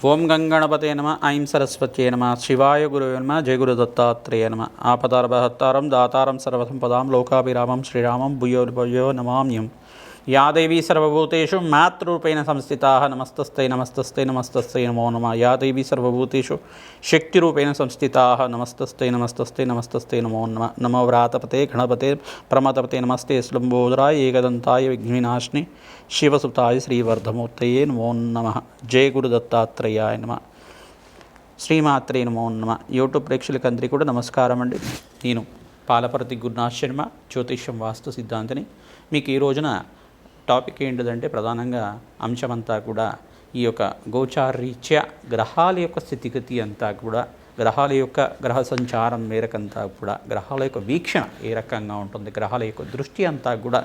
ఓం గంగణపతే నమ ఐం సరస్వత్యే నమ శివాయ గురువే నమ జయ గురు దత్తాత్రేయ నమ. ఆపదారభహత్తారం దాతారం సర్వసంపదాం లోకాభిరామం శ్రీరామం భూయో భూయో నమామ్యం యా దేవీ సర్వభూతేషు మాతృరూపేణ సంస్థితా నమస్తస్థై నమస్తస్థై నమస్తస్థై నమో నమ. యా దేవీ సర్వభూతేషు శక్తిరూపేణ సంస్థితా నమస్తస్థై నమస్తస్థై నమస్తస్థై నమో నమ. నమో వ్రాతపతే గణపతే ప్రమతపతే నమస్తే స్లంబోదరాయ ఏకదంతాయ విఘ్నినాశిని శివసుతాయ శ్రీవర్ధమూర్తయే నమో నమ. జయ గురు దత్తాత్రేయాయ నమ. శ్రీమాత్రే నమో నమ. యూట్యూబ్ ప్రేక్షకులందరికీ కూడా నమస్కారం అండి. నేను పాలపర్తి గురునాథ్ శర్మ జ్యోతిష్యం వాస్తు సిద్ధాంతిని మీకు ఈ రోజున టాపిక్ ఏంటిదంటే ప్రధానంగా అంశమంతా కూడా ఈ యొక్క గోచారీత్యా గ్రహాల యొక్క స్థితిగతి అంతా కూడా గ్రహాల యొక్క గ్రహ సంచారం మేరకంతా కూడా గ్రహాల యొక్క వీక్షణ ఏ రకంగా ఉంటుంది గ్రహాల యొక్క దృష్టి అంతా కూడా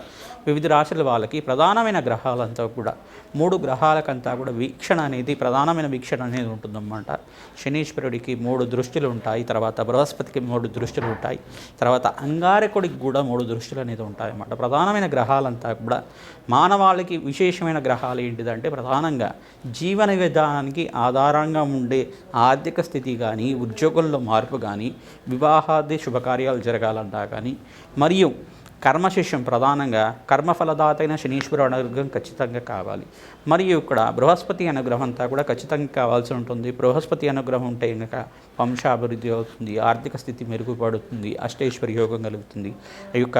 వివిధ రాశుల వాళ్ళకి ప్రధానమైన గ్రహాలంతా కూడా మూడు గ్రహాలకంతా కూడా వీక్షణ అనేది ప్రధానమైన వీక్షణ అనేది ఉంటుందన్నమాట. శనీశ్వరుడికి మూడు దృష్టిలు ఉంటాయి తర్వాత బృహస్పతికి మూడు దృష్టిలు ఉంటాయి తర్వాత అంగారకుడికి కూడా మూడు దృష్టిలు అనేది ఉంటాయి అన్నమాట ప్రధానమైన గ్రహాలంతా కూడా మానవాళికి విశేషమైన గ్రహాలు ఏంటిదంటే ప్రధానంగా జీవన విధానానికి ఆధారంగా ఉండే ఆర్థిక స్థితి కానీ ఉద్యోగంలో మార్పు కానీ వివాహాది శుభకార్యాలు జరగాలంటా కానీ మరియు కర్మశిష్యం ప్రధానంగా కర్మఫలదాత అయిన శనీశ్వర అనుగ్రహం ఖచ్చితంగా కావాలి. మరియు ఇక్కడ బృహస్పతి అనుగ్రహం అంతా కూడా ఖచ్చితంగా కావాల్సి ఉంటుంది. బృహస్పతి అనుగ్రహం ఉంటే కనుక వంశాభివృద్ధి అవుతుంది ఆర్థిక స్థితి మెరుగుపడుతుంది అష్టేశ్వరి యోగం కలుగుతుంది. ఈ యొక్క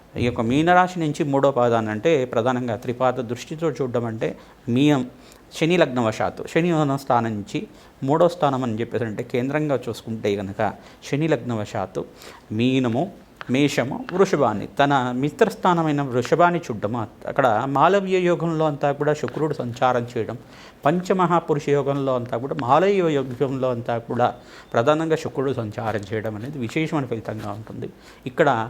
ఈ యొక్క మీనరాశి నుంచి మూడో పాదాన్ని అంటే ప్రధానంగా త్రిపాద దృష్టితో చూడడం అంటే మీయం శని లగ్నవశాత్తు. శని స్థానం నుంచి మూడో స్థానం అని చెప్పేసి అంటే కేంద్రంగా చూసుకుంటే కనుక శని లగ్నవశాత్తు మీనము మేషము వృషభాన్ని తన మిత్రస్థానమైన వృషభాన్ని చూడడం అక్కడ మాలవ్య యోగంలో అంతా కూడా శుక్రుడు సంచారం చేయడం పంచమహాపురుష యోగంలో అంతా కూడా మాలవ్య యోగంలో అంతా కూడా ప్రధానంగా శుక్రుడు సంచారం చేయడం అనేది విశేషమైన ఫలితంగా ఉంటుంది. ఇక్కడ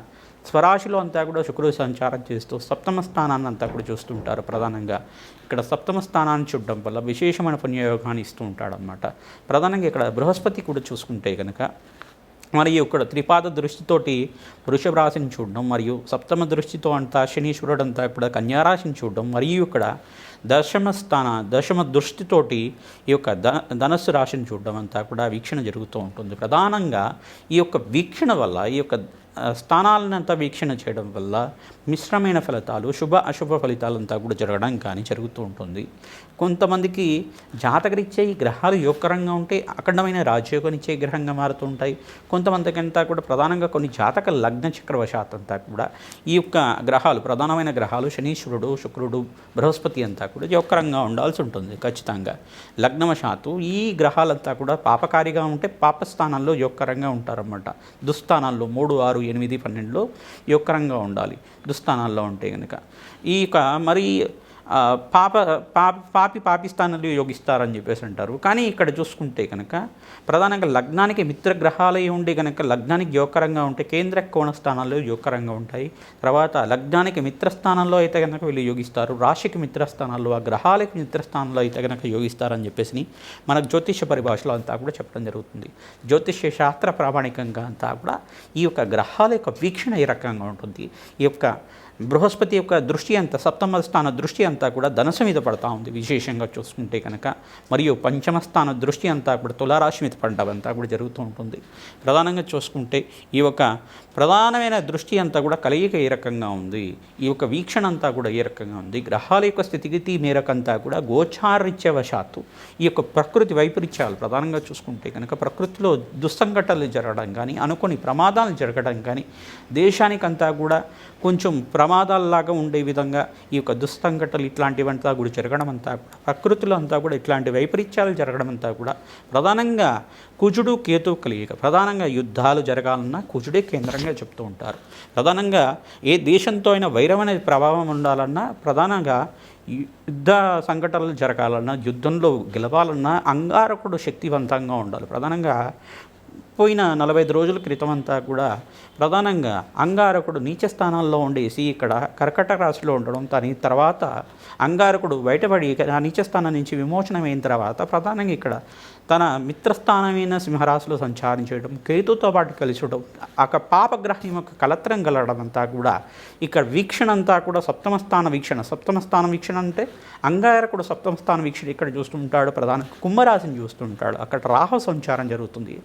స్వరాశిలో అంతా కూడా శుక్రుడు సంచారం చేస్తూ సప్తమ స్థానాన్ని అంతా కూడా చూస్తుంటారు ప్రధానంగా. ఇక్కడ సప్తమ స్థానాన్ని చూడడం వల్ల విశేషమైన పుణ్యయోగాన్ని ఇస్తూ ఉంటాడనమాట ప్రధానంగా ఇక్కడ బృహస్పతి కూడా చూసుకుంటే కనుక మరియు ఇక్కడ త్రిపాద దృష్టితోటి వృషభ రాశిని చూడడం మరియు సప్తమ దృష్టితో అంతా శనీశ్వరుడు అంతా ఇక్కడ కన్యారాశిని చూడడం మరియు ఇక్కడ దశమ స్థాన దశమ దృష్టితోటి ఈ యొక్క ధ ధనస్సు రాశిని చూడడం అంతా కూడా వీక్షణ జరుగుతూ ఉంటుంది. ప్రధానంగా ఈ యొక్క వీక్షణ వల్ల ఈ యొక్క స్థానాలనంతా వీక్షణ చేయడం వల్ల మిశ్రమైన ఫలితాలు శుభ అశుభ ఫలితాలంతా కూడా జరగడం కానీ జరుగుతూ ఉంటుంది. కొంతమందికి జాతకరిచ్చే ఈ గ్రహాలు యోగకరంగా ఉంటే అఖండమైన రాజయోగనిచ్చే గ్రహంగా మారుతూ ఉంటాయి కొంతమందికి అంతా కూడా ప్రధానంగా కొన్ని జాతక లగ్న చక్రవశాత్ అంతా కూడా ఈ యొక్క గ్రహాలు ప్రధానమైన గ్రహాలు శనీశ్వరుడు శుక్రుడు బృహస్పతి అంతా కూడా యోగకరంగా ఉండాల్సి ఉంటుంది ఖచ్చితంగా. లగ్నవశాత్తు ఈ గ్రహాలంతా కూడా పాపకారిగా ఉంటే పాపస్థానాల్లో యోగకరంగా ఉంటారన్నమాట. దుస్థానాల్లో మూడు ఆరు ఎనిమిది పన్నెండులో యోగకరంగా ఉండాలి. దుస్థానాల్లో ఉంటే కనుక ఈ యొక్క మరి పాప పాప పాపి పాపిస్తానంలో యోగిస్తారని చెప్పేసి అంటారు. కానీ ఇక్కడ చూసుకుంటే కనుక ప్రధానంగా లగ్నానికి మిత్రగ్రహాలై ఉండి కనుక లగ్నానికి యోగకరంగా ఉంటే కేంద్ర కోణ స్థానాల్లో యోగకరంగా ఉంటాయి. తర్వాత లగ్నానికి మిత్రస్థానంలో అయితే కనుక వీళ్ళు యోగిస్తారు. రాశికి మిత్రస్థానాల్లో ఆ గ్రహాలకి మిత్రస్థానంలో అయితే కనుక యోగిస్తారని చెప్పేసి మనకు జ్యోతిష్య పరిభాషలో అంతా కూడా చెప్పడం జరుగుతుంది. జ్యోతిష్య శాస్త్ర ప్రామాణికంగా అంతా కూడా ఈ యొక్క గ్రహాల యొక్క వీక్షణ ఈ రకంగా ఉంటుంది? ఈ యొక్క బృహస్పతి యొక్క దృష్టి అంతా సప్తమ స్థాన దృష్టి అంతా కూడా ధనసు మీద పడతా ఉంది విశేషంగా చూసుకుంటే కనుక. మరియు పంచమ స్థాన దృష్టి అంతా కూడా తులారాశి మీద పడడం అంతా కూడా జరుగుతూ ఉంటుంది. ప్రధానంగా చూసుకుంటే ఈ యొక్క ప్రధానమైన దృష్టి అంతా కూడా కలయిక ఏ రకంగా ఉంది ఈ యొక్క వీక్షణ అంతా కూడా ఏ రకంగా ఉంది గ్రహాల యొక్క స్థితిగతి మేరకంతా కూడా గోచారిత్యవశాత్తు ఈ యొక్క ప్రకృతి వైపరీత్యాలు ప్రధానంగా చూసుకుంటే కనుక ప్రకృతిలో దుస్సంఘటనలు జరగడం కానీ అనుకోని ప్రమాదాలు జరగడం కానీ దేశానికంతా కూడా కొంచెం ప్రమాదాల్లాగా ఉండే విధంగా ఈ యొక్క దుస్సంఘటనలు ఇట్లాంటివంతా కూడా జరగడం అంతా కూడా ప్రకృతిలో అంతా కూడా ఇట్లాంటి వైపరీత్యాలు జరగడం అంతా కూడా ప్రధానంగా కుజుడు కేతు కలియక ప్రధానంగా యుద్ధాలు జరగాలన్నా కుజుడే కేంద్రంగా చెప్తూ ఉంటారు. ప్రధానంగా ఏ దేశంతో అయినా వైరం అనేది ప్రభావం ఉండాలన్నా ప్రధానంగా యుద్ధ సంఘటనలు జరగాలన్నా యుద్ధంలో గెలవాలన్నా అంగారకుడు శక్తివంతంగా ఉండాలి. ప్రధానంగా పోయిన నలభై ఐదు రోజుల క్రితం అంతా కూడా ప్రధానంగా అంగారకుడు నీచ స్థానాల్లో ఉండేసి ఇక్కడ కర్కట రాశిలో ఉండడం దాని తర్వాత అంగారకుడు బయటపడి ఆ నీచ స్థానం నుంచి విమోచనమైన తర్వాత ప్రధానంగా ఇక్కడ తన మిత్రస్థానమైన సింహరాశిలో సంచారం చేయడం కేతుతో పాటు కలిసి ఉండడం ఒక పాపగ్రహం యొక్క కలత్రం కలగడం అంతా కూడా ఇక్కడ వీక్షణ అంతా కూడా సప్తమ స్థాన వీక్షణ సప్తమ స్థాన వీక్షణ అంటే అంగారకుడు సప్తమ స్థాన వీక్షణ ఇక్కడ చూస్తుంటాడు ప్రధాన కుంభరాశిని చూస్తుంటాడు. అక్కడ రాహు సంచారం జరుగుతుంది.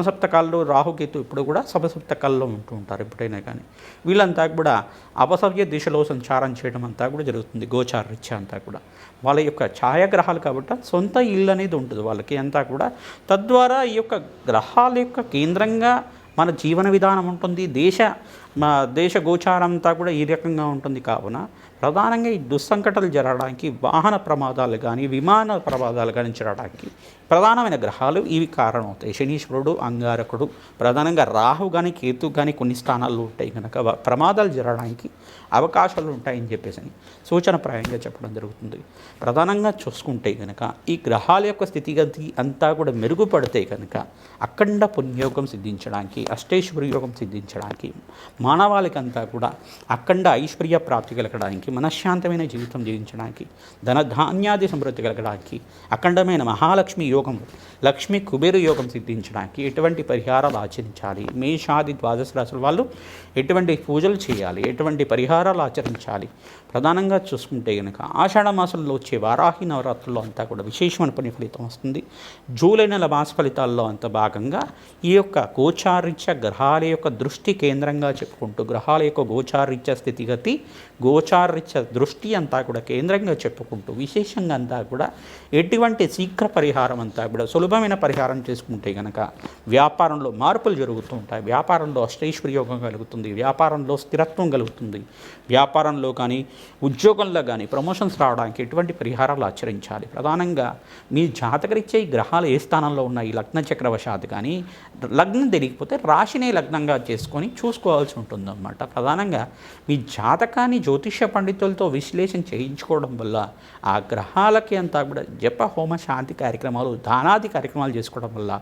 సమసప్తకాల్లో రాహుకేతు ఇప్పుడు కూడా సమసప్తకాల్లో ఉంటూ ఉంటారు ఎప్పుడైనా కానీ. వీళ్ళంతా కూడా అపసవ్య దిశలో సంచారం చేయడం అంతా కూడా జరుగుతుంది గోచార రీత్యా అంతా కూడా. వాళ్ళ యొక్క ఛాయాగ్రహాలు కాబట్టి సొంత ఇల్లు అనేది ఉంటుంది వాళ్ళకి అంతా కూడా. తద్వారా ఈ యొక్క గ్రహాల యొక్క కేంద్రంగా మన జీవన విధానం ఉంటుంది దేశ మా దేశ గోచారం అంతా కూడా ఈ రకంగా ఉంటుంది కావున ప్రధానంగా ఈ దుస్సంకటలు జరగడానికి వాహన ప్రమాదాలు కానీ విమాన ప్రమాదాలు కానీ జరగడానికి ప్రధానమైన గ్రహాలు ఇవి కారణమవుతాయి. శనీశ్వరుడు అంగారకుడు ప్రధానంగా రాహు కానీ కేతు కానీ కొన్ని స్థానాల్లో ఉంటాయి కనుక ప్రమాదాలు జరగడానికి అవకాశాలు ఉంటాయని చెప్పేసి సూచనప్రాయంగా చెప్పడం జరుగుతుంది. ప్రధానంగా చూసుకుంటే కనుక ఈ గ్రహాల యొక్క స్థితిగతి అంతా కూడా మెరుగుపడితే కనుక అఖండ పుణ్యోగం సిద్ధించడానికి అష్టేశ్వరి యోగం సిద్ధించడానికి మానవాళికంతా కూడా అఖండ ఐశ్వర్య ప్రాప్తి కలగడానికి మనశ్శాంతమైన జీవితం జీవించడానికి ధన ధాన్యాది సమృద్ధి కలగడానికి అఖండమైన మహాలక్ష్మి యోగం లక్ష్మి కుబేరు యోగం సిద్ధించడానికి ఎటువంటి పరిహారాలు ఆచరించాలి? మేషాది ద్వాదశ రాశుల వాళ్ళు ఎటువంటి పూజలు చేయాలి? ఎటువంటి పరిహారాలు ఆచరించాలి? ప్రధానంగా చూసుకుంటే కనుక ఆషాఢ మాసంలో వచ్చే వారాహి నవరాత్రుల్లో అంతా కూడా విశేషమైన పని ఫలితం వస్తుంది. జూలై నెల మాస ఫలితాల్లో అంత భాగంగా ఈ యొక్క గోచారిత్య గ్రహాల యొక్క దృష్టి కేంద్రంగా చెప్పుకుంటూ గ్రహాల యొక్క గోచారిత్య స్థితిగతి గోచారిత్య దృష్టి అంతా కూడా కేంద్రంగా చెప్పుకుంటూ విశేషంగా అంతా కూడా ఎటువంటి శీఘ్ర పరిహారం అంతా కూడా సులభమైన పరిహారం చేసుకుంటే కనుక వ్యాపారంలో మార్పులు జరుగుతూ ఉంటాయి. వ్యాపారంలో అష్టైశ్వర్యోగం కలుగుతుంది వ్యాపారంలో స్థిరత్వం కలుగుతుంది. వ్యాపారంలో కానీ ఉద్యోగంలో కానీ ప్రమోషన్స్ రావడానికి ఎటువంటి పరిహారాలు ఆచరించాలి. ప్రధానంగా మీ జాతకరిచ్చే ఈ గ్రహాలు ఏ స్థానంలో ఉన్నాయి? లగ్న చక్రవశాత్ కానీ లగ్నం తెలియకపోతే రాశినే లగ్నంగా చేసుకొని చూసుకోవాల్సి ఉంటుందన్నమాట. ప్రధానంగా మీ జాతకాన్ని జ్యోతిష్య పండితులతో విశ్లేషణ చేయించుకోవడం వల్ల ఆ గ్రహాలకి అంతా కూడా జప హోమ శాంతి కార్యక్రమాలు దానాది కార్యక్రమాలు చేసుకోవడం వల్ల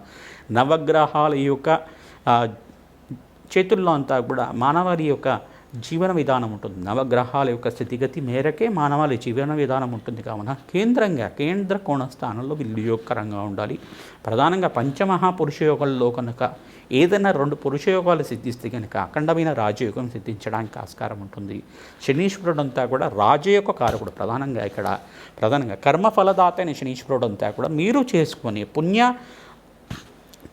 నవగ్రహాల యొక్క చేతుల్లో అంతా కూడా మానవాళి యొక్క జీవన విధానం ఉంటుంది. నవగ్రహాల యొక్క స్థితిగతి మేరకే మానవాళి జీవన విధానం ఉంటుంది. కావున కేంద్రంగా కేంద్ర కోణస్థానంలో వీళ్ళు యోగకరంగా ఉండాలి. ప్రధానంగా పంచమహాపురుష యోగంలో కనుక ఏదైనా రెండు పురుషయోగాలు సిద్ధిస్తే కనుక అఖండమైన రాజయోగం సిద్ధించడానికి ఆస్కారం ఉంటుంది. శనీశ్వరుడు అంతా కూడా రాజయోగ కారకుడు ప్రధానంగా ఇక్కడ ప్రధానంగా కర్మఫలదాత అయిన శనీశ్వరుడు అంతా కూడా మీరు చేసుకొని పుణ్య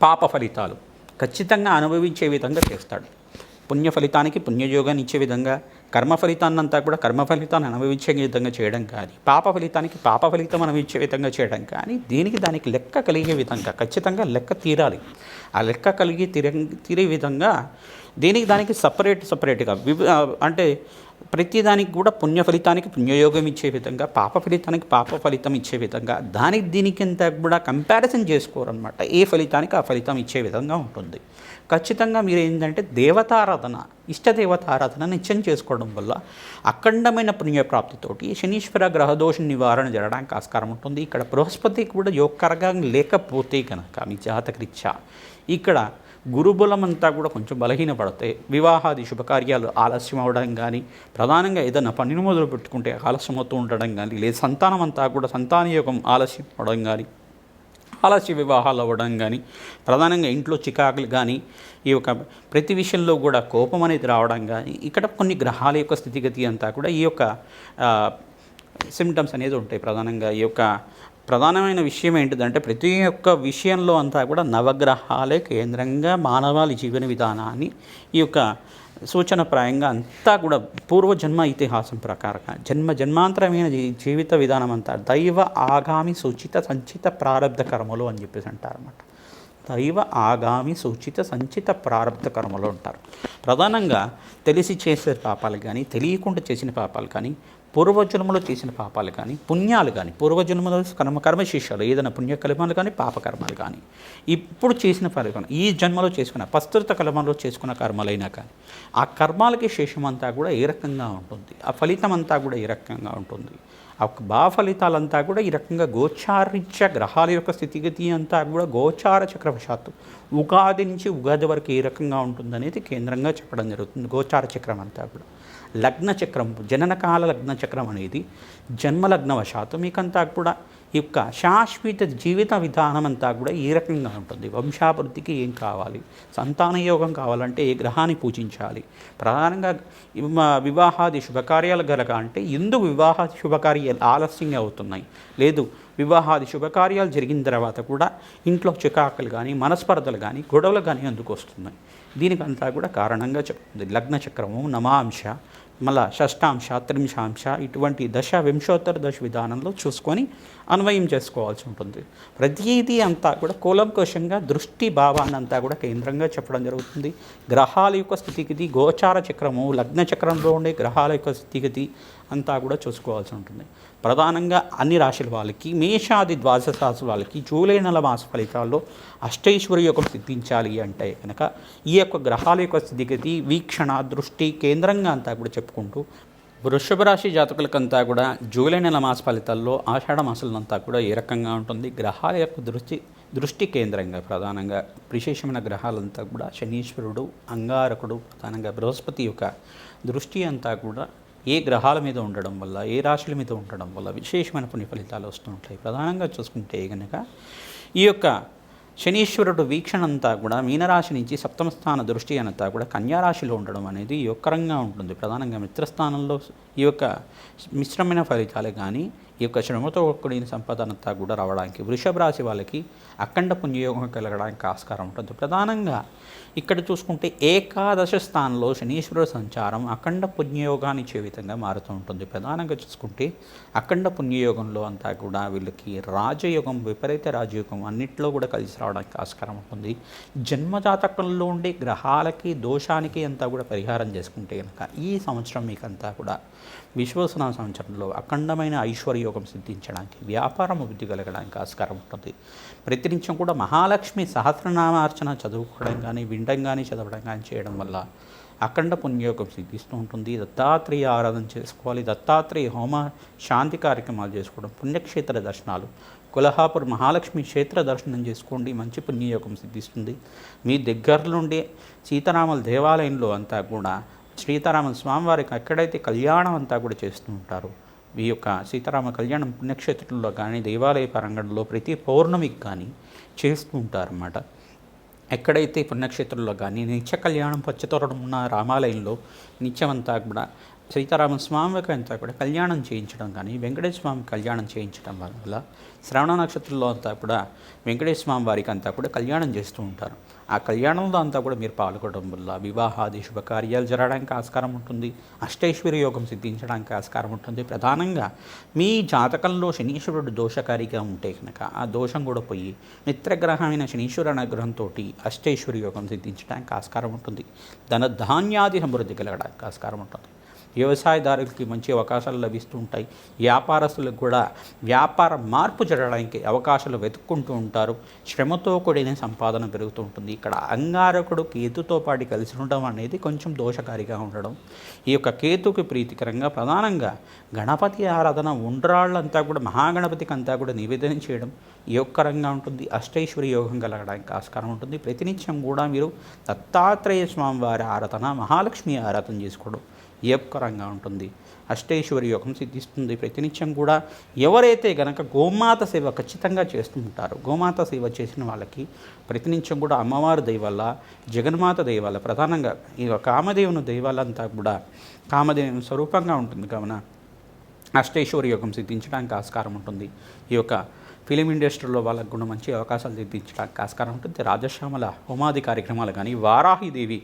పాప ఫలితాలు ఖచ్చితంగా అనుభవించే విధంగా చేస్తాడు. పుణ్య ఫలితానికి పుణ్యయోగాన్ని ఇచ్చే విధంగా కర్మ ఫలితాన్నంతా కూడా కర్మ ఫలితాన్ని అనుభవించే విధంగా చేయడం కానీ పాప ఫలితానికి పాప ఫలితం అనుభవించే విధంగా చేయడం కానీ దీనికి దానికి లెక్క కలిగే విధంగా ఖచ్చితంగా లెక్క తీరాలి. ఆ లెక్క కలిగి తీరే తీరే విధంగా దీనికి దానికి సపరేట్ సపరేట్గా విభ అంటే ప్రతిదానికి కూడా పుణ్య ఫలితానికి పుణ్యయోగం ఇచ్చే విధంగా పాప ఫలితానికి పాప ఫలితం ఇచ్చే విధంగా దానికి దీనికింత కూడా కంపారిజన్ చేసుకోరనమాట ఏ ఫలితానికి ఆ ఫలితం ఇచ్చే విధంగా ఉంటుంది. ఖచ్చితంగా మీరు ఏంటంటే దేవతారాధన ఇష్టదేవతారాధన నిత్యం చేసుకోవడం వల్ల అఖండమైన పుణ్యప్రాప్తితోటి శనీశ్వర గ్రహదోష నివారణ జరగడానికి ఆస్కారం ఉంటుంది. ఇక్కడ బృహస్పతి కూడా యోగకరంగా లేకపోతే కనుక మీ జాతకరీత్యా ఇక్కడ గురుబలం అంతా కూడా కొంచెం బలహీనపడతాయి. వివాహాది శుభకార్యాలు ఆలస్యం అవడం కానీ ప్రధానంగా ఏదైనా పనిని మొదలు పెట్టుకుంటే ఆలస్యం అవుతూ ఉండడం కానీ లేదా సంతానం అంతా కూడా సంతాన యోగం ఆలస్యం అవడం కానీ ఆలస్య వివాహాలు అవ్వడం కానీ ప్రధానంగా ఇంట్లో చికాకులు కానీ ఈ యొక్క ప్రతి విషయంలో కూడా కోపం అనేది రావడం కానీ ఇక్కడ కొన్ని గ్రహాల యొక్క స్థితిగతి అంతా కూడా ఈ యొక్క సిమ్టమ్స్ అనేది ఉంటాయి ప్రధానంగా. ఈ యొక్క ప్రధానమైన విషయం ఏంటిదంటే ప్రతి ఒక్క విషయంలో అంతా కూడా నవగ్రహాలే కేంద్రంగా మానవాళి జీవన విధానాన్ని ఈ యొక్క సూచనప్రాయంగా అంతా కూడా పూర్వజన్మ ఇతిహాసం ప్రకారంగా జన్మ జన్మాంతరమైన జీవిత విధానం అంతా దైవ ఆగామి సూచిత సంచిత ప్రారంధ కర్మలు అని చెప్పేసి అంటారన్నమాట. దైవ ఆగామి సూచిత సంచిత ప్రారంధ కర్మలు ఉంటారు ప్రధానంగా తెలిసి చేసే పాపాలు కానీ తెలియకుండా చేసిన పాపాలు కానీ పూర్వజన్మలో చేసిన పాపాలు కానీ పుణ్యాలు కానీ పూర్వజన్మలో కర్మ కర్మశేషాలు ఏదైనా పుణ్యకర్మాలు కానీ పాపకర్మాలు కానీ ఇప్పుడు చేసిన పరిగణ ఈ జన్మలో చేసుకున్న ప్రస్తుత కర్మలో చేసుకున్న కర్మలైనా కానీ ఆ కర్మాలకి శేషం అంతా కూడా ఏ రకంగా ఉంటుంది? ఆ ఫలితం అంతా కూడా ఏ రకంగా ఉంటుంది? ఆ బా ఫలితాలంతా కూడా ఈ రకంగా గోచారిత్య గ్రహాల యొక్క స్థితిగతి అంతా కూడా గోచార చక్రవశాత్తు ఉగాది నుంచి ఉగాది వరకు ఏ రకంగా ఉంటుందనేది కేంద్రంగా చెప్పడం జరుగుతుంది. గోచార చక్రం అంతా కూడా. లగ్నచక్రం జననకాల లగ్నచక్రం అనేది జన్మలగ్నవశాత్తు మీకంతా కూడా ఈ యొక్క శాశ్వత జీవిత విధానం అంతా కూడా ఈ రకంగా ఉంటుంది. వంశాభివృద్ధికి ఏం కావాలి? సంతాన యోగం కావాలంటే ఏ గ్రహాన్ని పూజించాలి? ప్రధానంగా వివాహాది శుభకార్యాలు గలక అంటే ఎందుకు వివాహ శుభకార్యాలు ఆలస్యంగా అవుతున్నాయి. లేదు వివాహాది శుభకార్యాలు జరిగిన తర్వాత కూడా ఇంట్లో చికాకులు కానీ మనస్పర్ధలు కానీ గొడవలు కానీ అందుకు వస్తున్నాయి. దీనికంతా కూడా కారణంగా చెప్తుంది లగ్న చక్రము నమాంశ మళ్ళా షష్టాంశ త్రింశాంశ ఇటువంటి దశ వింశోత్తర దశ విధానంలో చూసుకొని అన్వయం చేసుకోవాల్సి ఉంటుంది. ప్రతిదీ అంతా కూడా కూలంకోశంగా దృష్టి భావాన్ని అంతా కూడా కేంద్రంగా చెప్పడం జరుగుతుంది. గ్రహాల యొక్క స్థితిగతి గోచార చక్రము లగ్న చక్రంలో ఉండే గ్రహాల యొక్క స్థితిగతి అంతా కూడా చూసుకోవాల్సి ఉంటుంది. ప్రధానంగా అన్ని రాశుల వాళ్ళకి మేషాది ద్వాదశ రాశుల వాళ్ళకి జూలై నెల మాస ఫలితాల్లో అష్టైశ్వరి యొక్క సిద్ధించాలి అంటే కనుక ఈ యొక్క గ్రహాల యొక్క స్థితిగతి వీక్షణ దృష్టి కేంద్రంగా అంతా కూడా చెప్పుకుంటూ వృషభ రాశి జాతకులకంతా కూడా జూలై నెల మాస ఫలితాల్లో ఆషాఢ మాసాలంతా కూడా ఏ రకంగా ఉంటుంది? గ్రహాల యొక్క దృష్టి దృష్టి కేంద్రంగా ప్రధానంగా విశేషమైన గ్రహాలంతా కూడా శనీశ్వరుడు అంగారకుడు ప్రధానంగా బృహస్పతి యొక్క దృష్టి అంతా కూడా ఏ గ్రహాల మీద ఉండడం వల్ల ఏ రాశుల మీద ఉండడం వల్ల విశేషమైన పుణ్య ఫలితాలు వస్తుంటాయి ప్రధానంగా చూసుకుంటే కనుక ఈ యొక్క శనీశ్వరుడు వీక్షణ అంతా కూడా మీనరాశి నుంచి సప్తమ స్థాన దృష్టి అంతా కూడా కన్యారాశిలో ఉండడం అనేది యొక్కరంగా ఉంటుంది. ప్రధానంగా మిత్రస్థానంలో ఈ యొక్క మిశ్రమైన ఫలితాలు కానీ ఈ యొక్క శ్రమతో కూడిన సంపద అంతా కూడా రావడానికి వృషభ రాశి వాళ్ళకి అఖండ పుణ్యయోగం కలగడానికి ఆస్కారం ఉంటుంది. ప్రధానంగా ఇక్కడ చూసుకుంటే ఏకాదశ స్థానంలో శనీశ్వరుడు సంచారం అఖండ పుణ్యయోగాన్ని ఇచ్చే విధంగా మారుతూ ఉంటుంది. ప్రధానంగా చూసుకుంటే అఖండ పుణ్యయోగంలో అంతా కూడా వీళ్ళకి రాజయోగం విపరీత రాజయోగం అన్నిట్లో కూడా కలిసి రావడానికి ఆస్కారం ఉంటుంది. జన్మజాతకంలో ఉండే గ్రహాలకి దోషానికి అంతా కూడా పరిహారం చేసుకుంటే కనుక ఈ సంవత్సరం మీకంతా కూడా విశ్వసన సంవత్సరంలో అఖండమైన ఐశ్వర్యోగం సిద్ధించడానికి వ్యాపారం అభివృద్ధి కలగడానికి ఆస్కారం ఉంటుంది. ప్రతినిత్యం కూడా మహాలక్ష్మి సహస్రనామార్చన చదువుకోవడం కానీ వినడం కానీ చదవడం కానీ చేయడం వల్ల అఖండ పుణ్యయోగం సిద్ధిస్తూ ఉంటుంది. దత్తాత్రేయ ఆరాధన చేసుకోవాలి. దత్తాత్రేయ హోమ శాంతి కార్యక్రమాలు చేసుకోవడం పుణ్యక్షేత్ర దర్శనాలు కొల్హాపూర్ మహాలక్ష్మి క్షేత్ర దర్శనం చేసుకోండి. మంచి పుణ్యయోగం సిద్ధిస్తుంది. మీ దగ్గరలోండే సీతారాముల దేవాలయంలో అంతా కూడా సీతారామ స్వామివారికి ఎక్కడైతే కళ్యాణం అంతా కూడా చేస్తూ ఉంటారు ఈ యొక్క సీతారామ కళ్యాణం పుణ్యక్షేత్రంలో కానీ దేవాలయ పరంగంలో ప్రతి పౌర్ణమికి కానీ చేస్తూ ఉంటారన్నమాట. ఎక్కడైతే పుణ్యక్షేత్రంలో కానీ నిత్య కళ్యాణం పచ్చతోరణం ఉన్న రామాలయంలో నిత్యమంతా కూడా సీతారామ స్వామికి అంతా కూడా కళ్యాణం చేయించడం కానీ వెంకటేశ్వర స్వామి కళ్యాణం చేయించడం వల్ల శ్రవణ నక్షత్రంలో అంతా కూడా వెంకటేశ్వర స్వామి వారికి అంతా కూడా కళ్యాణం చేస్తూ ఉంటారు. ఆ కళ్యాణంలో అంతా కూడా మీరు పాల్గొనడం వల్ల వివాహాది శుభకార్యాలు జరగడానికి ఆస్కారం ఉంటుంది. అష్టైశ్వర్య యోగం సిద్ధించడానికి ఆస్కారం ఉంటుంది. ప్రధానంగా మీ జాతకంలో శనీశ్వరుడు దోషకారిగా ఉంటే కనుక ఆ దోషం కూడా పోయి మిత్రగ్రహమైన శనీశ్వర అనుగ్రహంతో అష్టైశ్వర్య యోగం సిద్ధించడానికి ఆస్కారం ఉంటుంది. ధన ధాన్యాది సమృద్ధి కలగడానికి ఆస్కారం ఉంటుంది. వ్యవసాయదారులకి మంచి అవకాశాలు లభిస్తుంటాయి. వ్యాపారస్తులకు కూడా వ్యాపార మార్పు జరగడానికి అవకాశాలు వెతుక్కుంటూ ఉంటారు. శ్రమతో కూడిన సంపాదన పెరుగుతూ ఉంటుంది. ఇక్కడ అంగారకుడు కేతుతో పాటు కలిసి ఉండడం అనేది కొంచెం దోషకారిగా ఉండడం. ఈ యొక్క కేతుకి ప్రీతికరంగా ప్రధానంగా గణపతి ఆరాధన ఉండ్రాళ్ళంతా కూడా మహాగణపతికి అంతా కూడా నివేదన చేయడం యోగకరంగా ఉంటుంది. అష్టైశ్వరి యోగం కలగడానికి ఆస్కారం ఉంటుంది. ప్రతినిత్యం కూడా మీరు దత్తాత్రేయ స్వామి వారి ఆరాధన మహాలక్ష్మి ఆరాధన చేసుకోవడం ఏపకరంగా ఉంటుంది. అష్టేశ్వరి యోగం సిద్ధిస్తుంది. ప్రతినిత్యం కూడా ఎవరైతే గనక గోమాత సేవ ఖచ్చితంగా చేస్తూ ఉంటారో గోమాత సేవ చేసిన వాళ్ళకి ప్రతినిత్యం కూడా అమ్మవారి దయవల్ల జగన్మాత దయవల్ల ప్రధానంగా ఈ కామదేవుని దయవల్లంతా కూడా కామదేవుని స్వరూపంగా ఉంటుంది. కావున అష్టేశ్వరి యోగం సిద్ధించడానికి ఆస్కారం ఉంటుంది. ఈ యొక్క ఫిలిం ఇండస్ట్రీలో వాళ్ళకు కూడా మంచి అవకాశాలు సిద్ధించడానికి ఆస్కారం ఉంటుంది. రాజశ్యామల హోమాది కార్యక్రమాలు కానీ వారాహిదేవి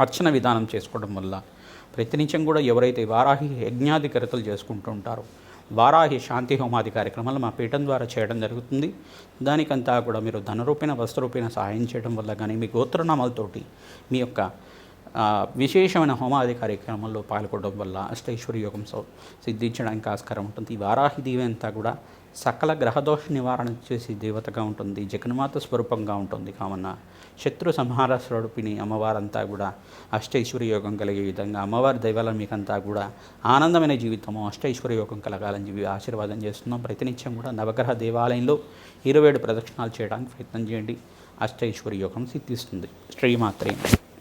అర్చన విధానం చేసుకోవడం వల్ల ప్రతినిత్యం కూడా ఎవరైతే వారాహి యజ్ఞాధికరతలు చేసుకుంటూ ఉంటారో వారాహి శాంతి హోమాది కార్యక్రమాలు మా పీఠం ద్వారా చేయడం జరుగుతుంది. దానికంతా కూడా మీరు ధనరూపేణ వస్త్రరూపేణ సహాయం చేయడం వల్ల కానీ మీ గోత్రనామాలతోటి మీ యొక్క విశేషమైన హోమాది కార్యక్రమంలో పాల్గొనడం వల్ల అష్టైశ్వర్య యోగం సిద్ధించడానికి ఆస్కారం ఉంటుంది. ఈ వారాహి దీవెంతా అంతా కూడా సకల గ్రహదోష నివారణ చేసే దేవతగా ఉంటుంది జగన్మాత స్వరూపంగా ఉంటుంది. కావున శత్రు సంహార స్వరూపిణి అమ్మవారంతా కూడా అష్టైశ్వర్య యోగం కలిగే విధంగా అమ్మవారి దైవాల మీకంతా కూడా ఆనందమైన జీవితము అష్టైశ్వర్య యోగం కలగాలని చెప్పి ఆశీర్వాదం చేస్తున్నాం. ప్రతినిత్యం కూడా నవగ్రహ దేవాలయంలో ఇరవై ఏడు ప్రదక్షిణాలు చేయడానికి ప్రయత్నం చేయండి. అష్టైశ్వర్య యోగం సిద్ధిస్తుంది. శ్రీమాత్రే